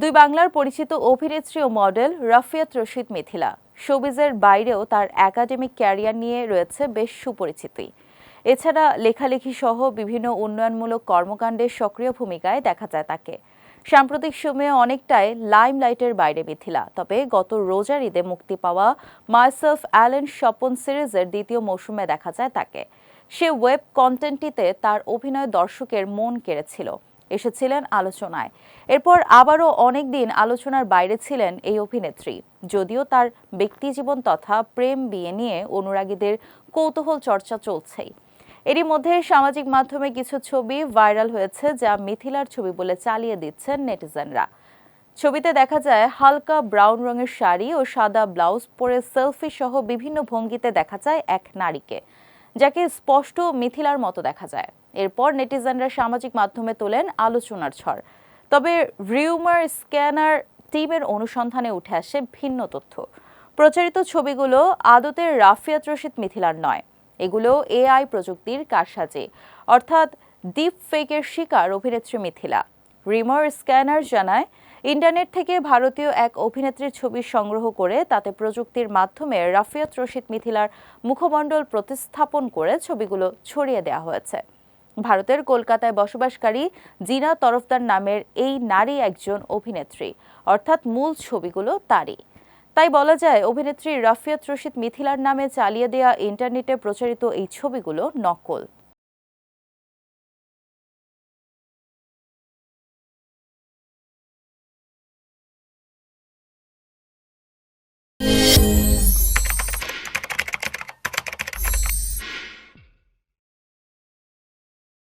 দুই বাংলার পরিচিত অভিনেত্রী ও মডেল রাফিয়াত রশিদ মিথিলা। শোবিজের বাইরেও তার একাডেমিক ক্যারিয়ার নিয়ে রয়েছে বেশ সুপরিচিতি। এছাড়া লেখালেখি সহ বিভিন্ন উন্নয়নমূলক কর্মকাণ্ডের সক্রিয় ভূমিকায় দেখা যায় তাকে। সাম্প্রতিক সময়ে অনেকটাই লাইমলাইটের বাইরে মিথিলা, তবে গত রোজার ঈদে মুক্তি পাওয়া মাইসেলফ অ্যালেন স্বপন সিরিজের দ্বিতীয় মৌসুমে দেখা যায় তাকে। সে ওয়েব কন্টেন্টটিতে তার অভিনয় দর্শকের মন কেড়েছিল। এসেছিলেন আলোচনায়। এরপর আবারও অনেক দিন আলোচনার বাইরে ছিলেন এই অভিনেত্রী। যদিও তার ব্যক্তিজীবন তথা প্রেম বিয়ে নিয়ে অনুরাগীদের কৌতূহল চর্চা চলছেই। এরই মধ্যে সামাজিক মাধ্যমে কিছু ছবি ভাইরাল হয়েছে যা মিথিলার ছবি বলে চালিয়ে দিচ্ছেন নেটিজেনরা। ছবিতে দেখা যায়, হালকা ব্রাউন রঙের শাড়ি ও সাদা ব্লাউজ পরে সেলফি সহ বিভিন্ন ভঙ্গিতে দেখা যায় এক নারীকে। যাকে স্পষ্ট মিথিলার মতো দেখা যায়। এরপর নেটিজেনরা সামাজিক মাধ্যমে তোলেন আলোচনার ঝড় তবে রিউমার স্ক্যানার টিমের অনুসন্ধানে উঠে আসে ভিন্ন তথ্য। প্রচারিত ছবিগুলো আদতের রাফিয়াত রশিদ মিথিলার নয়। এগুলো এআই প্রযুক্তির কারসাজে। অর্থাৎ ডিপ ফেকের শিকার অভিনেত্রী মিথিলা। রিমার স্ক্যানার জানায় ইন্টারনেট থেকে ভারতীয় এক অভিনেত্রীর ছবি সংগ্রহ করে তাতে প্রযুক্তির মাধ্যমে রাফিয়াত রশিদ মিথিলার মুখমণ্ডল প্রতিস্থাপন করে ছবিগুলো ছড়িয়ে দেওয়া হয়েছে। ভারতের কলকাতায় বসবাসকারী জিনা তরফদার নামের এই নারী একজন অভিনেত্রী, অর্থাৎ মূল ছবিগুলো তারই। তাই বলা যায়, অভিনেত্রী রাফিয়াত রশিদ মিথিলার নামে চালিয়ে দেওয়া ইন্টারনেটে প্রচারিত এই ছবিগুলো নকল।